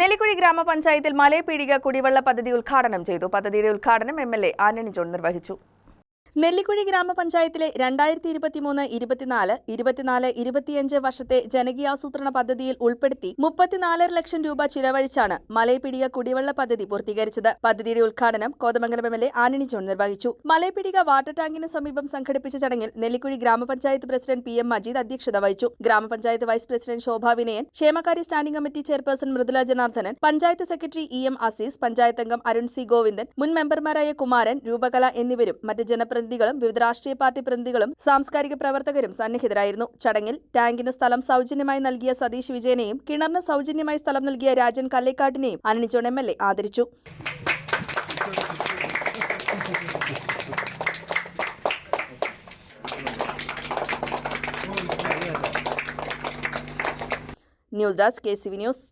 നെല്ലിക്കുഴി ഗ്രാമപഞ്ചായത്തിൽ മലയപീടിക കുടിവെള്ള പദ്ധതി ഉദ്ഘാടനം ചെയ്തു. പദ്ധതിയുടെ ഉദ്ഘാടനം M L A Antony John നിർവഹിച്ചു. നെല്ലിക്കുഴി ഗ്രാമപഞ്ചായത്തിലെ രണ്ടായിരത്തി ഇരുപത്തിമൂന്ന് ഇരുപത്തിനാല് ഇരുപത്തിനാല് ഇരുപത്തിയഞ്ച് വർഷത്തെ ജനകീയാസൂത്രണ പദ്ധതിയിൽ ഉൾപ്പെടുത്തി മുപ്പത്തിനാലര ലക്ഷം രൂപ ചിലവഴിച്ചാണ് മലയപിടിക കുടിവെള്ള പദ്ധതി പൂർത്തീകരിച്ചത്. പദ്ധതിയുടെ ഉദ്ഘാടനം Kothamangalam M L A John നിർവഹിച്ചു. മലയപിടിക വാട്ടർ ടാങ്കിന് സമീപം സംഘടിപ്പിച്ച ചടങ്ങിൽ നെല്ലിക്കുഴി ഗ്രാമപഞ്ചായത്ത് പ്രസിഡന്റ് പി എം മജീദ് അധ്യക്ഷത വഹിച്ചു. ഗ്രാമപഞ്ചായത്ത് വൈസ് പ്രസിഡന്റ് ശോഭ വിനയൻ ക്ഷേമകാര്യ standing committee chairperson Mridula Janardhanan panchayat secretary E M Azeez panchayat അംഗം അരുൺ സി ഗോവിന്ദൻ മുൻ മെമ്പർമാരായ കുമാരൻ രൂപകല എന്നിവരും മറ്റ് ജനപ്രതിനിധികളും വിവിധ രാഷ്ട്രീയ പാർട്ടി പ്രതിനിധികളും സാംസ്കാരിക പ്രവർത്തകരും സന്നിഹിതരായിരുന്നു. ചടങ്ങിൽ ടാങ്കിന് സ്ഥലം സൗജന്യമായി നൽകിയ സതീഷ് വിജയനെയും കിണറിന് സൗജന്യമായി സ്ഥലം നൽകിയ രാജൻ കല്ലേക്കാട്ടിനെയും അനിനിച്ചോൺ എം എൽ എ ആദരിച്ചു. News desk K C V news.